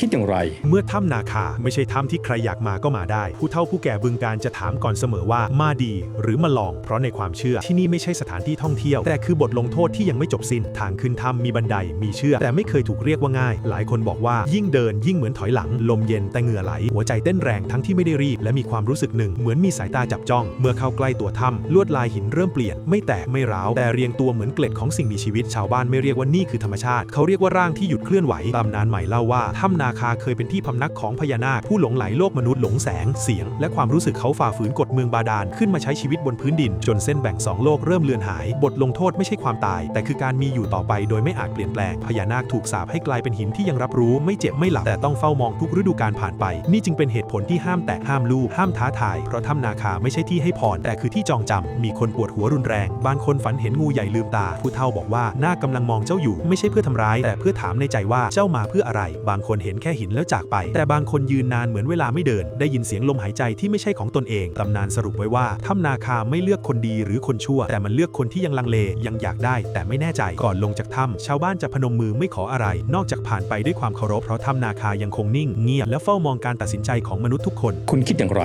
คิดอย่างไร เมื่อถ้ำนาคาไม่ใช่ถ้ำที่ใครอยากมาก็มาได้ ผู้เฒ่าผู้แก่บึงการจะถามก่อนเสมอว่ามาดี หรือมาลอง เพราะในความเชื่อที่นี่ไม่ใช่สถานที่ท่องเที่ยว แต่คือบทลงโทษที่ยังไม่จบสิ้น ทางขึ้นถ้ำมีบันไดมีเชือกแต่ไม่เคยถูกเรียกว่าง่าย หลายคนบอกว่ายิ่งเดินยิ่งเหมือนถอยหลัง ลมเย็นแต่เหงื่อไหล หัวใจเต้นแรงทั้งที่ไม่ได้รีบ และมีความรู้สึกหนึ่ง เหมือนมีสายตาจับจ้อง เมื่อเข้าใกล้ตัวถ้ำลวดลายหินเริ่มเปลี่ยน ไม่แตกไม่ร้าวแต่เรียงตัวเหมือนเกล็ดของสิ่งมีชีวิต ชาวบ้านไม่เรียกว่านี่คือธรรมชาติ เขาเรียกว่าร่างที่หยุดเคลื่อนไหวตำนานใหม่เล่าว่าถ้ำนาาคาเคยเป็นที่พำนักของพญานาคผู้หลงไหลโลกมนุษย์หลงแสง เสียง และความรู้สึกเขาฝ่าฝืนกฎเมืองบาดาลขึ้นมาใช้ชีวิตบนพื้นดิน จนเส้นแบ่งสองโลกเริ่มเลือนหาย บทลงโทษไม่ใช่ความตาย แต่คือการมีอยู่ต่อไปโดยไม่อาจเปลี่ยนแปลงพญานาคถูกสาปให้กลายเป็นหินที่ยังรับรู้ไม่เจ็บไม่หลับแต่ต้องเฝ้ามองทุกฤดูกาลผ่านไป นี่จึงเป็นเหตุผลที่ห้ามแตะห้ามลูบห้ามท้าทายเพราะถ้ำนาคาไม่ใช่ที่ให้พรแต่คือที่จองจำมีคนปวดหัวรุนแรงบางคนฝันเห็นงูใหญ่ลืมตา ผู้เฒ่าบอกว่านาคกำลังมองเจ้าอยู่ไม่ใช่เพื่อทำร้าย แต่เพื่อถามในใจว่าเจ้ามาเพื่ออะไร บางคนเห็นแค่หินแล้วจากไป แต่บางคนยืนนานเหมือนเวลาไม่เดิน ได้ยินเสียงลมหายใจที่ไม่ใช่ของตนเอง ตำนานสรุปไว้ว่าถ้ำนาคาไม่เลือกคนดีหรือคนชั่ว แต่มันเลือกคนที่ยังลังเลยังอยากได้ แต่ไม่แน่ใจก่อนลงจากถ้ำชาวบ้านจะพนมมือไม่ขออะไร นอกจากผ่านไปด้วยความเคารพเพราะถ้ำนาคายังคงนิ่งเงียบและเฝ้ามองการตัดสินใจของมนุษย์ทุกคน คุณคิดอย่างไร